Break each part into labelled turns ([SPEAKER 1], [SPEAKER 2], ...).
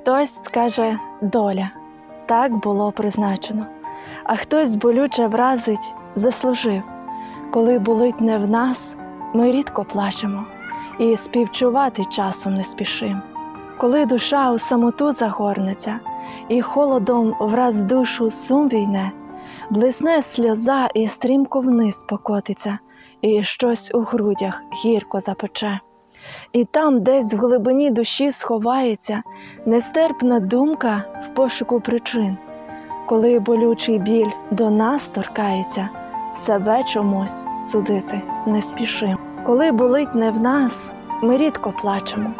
[SPEAKER 1] Хтось скаже доля, так було призначено, а хтось болюче вразить, заслужив. Коли болить не в нас, ми рідко плачемо і співчувати часом не спішим. Коли душа у самоту загорнеться, і холодом враз душу сум війне, блисне сльоза і стрімко вниз покотиться, і щось у грудях гірко запече. І там, десь в глибині душі сховається нестерпна думка в пошуку причин, коли болючий біль до нас торкається, себе чомусь судити не спішим. Коли болить не в нас, ми рідко плачемо,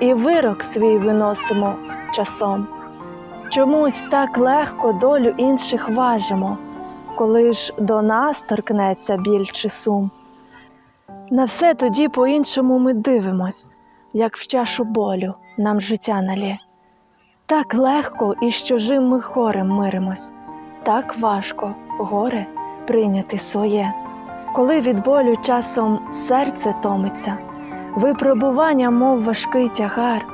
[SPEAKER 1] і вирок свій виносимо часом. Чомусь так легко долю інших важимо, коли ж до нас торкнеться біль чи сум. На все тоді по-іншому ми дивимось, як в чашу болю нам життя налє. Так легко і з чужим ми горем миримось, так важко горе прийняти своє. Коли від болю часом серце томиться, випробування, мов важкий тягар,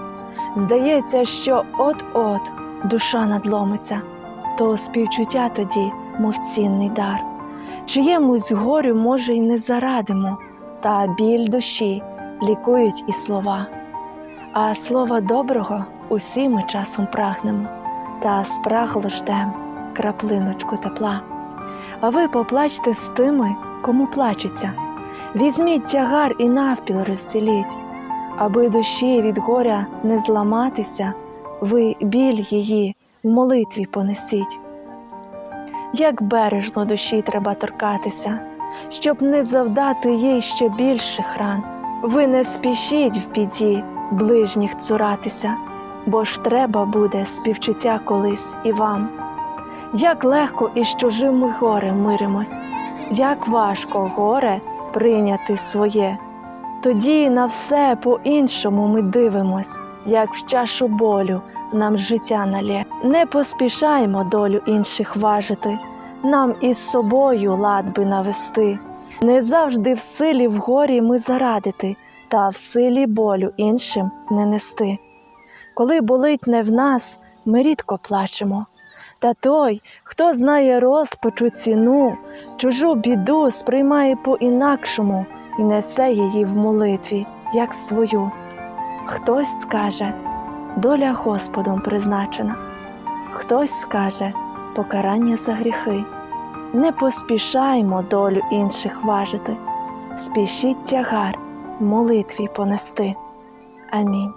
[SPEAKER 1] здається, що от-от душа надломиться, то співчуття тоді, мов цінний дар. Чиємусь горю, може, й не зарадимо, та біль душі лікують і слова. А слова доброго усі ми часом прагнемо, та спрагло ждем краплиночку тепла. А ви поплачте з тими, кому плачеться, візьміть тягар і навпіл розділіть, аби душі від горя не зламатися, ви біль її в молитві понесіть. Як бережно душі треба торкатися, щоб не завдати їй ще більших ран. Ви не спішіть в біді ближніх цуратися, бо ж треба буде співчуття колись і вам. Як легко із чужим ми горем миримось, як важко горе прийняти своє. Тоді на все по-іншому ми дивимось, як в чашу болю нам життя налє. Не поспішаймо долю інших важити, нам із собою лад би навести. Не завжди в силі в горі ми зарадити, та в силі болю іншим не нести. Коли болить не в нас, ми рідко плачемо. Та той, хто знає розпачу ціну, чужу біду сприймає по-інакшому і несе її в молитві, як свою. Хтось скаже, доля Господом призначена, хтось скаже покарання за гріхи. Не поспішаймо долю інших важити, спішіть тягар молитві понести. Амінь.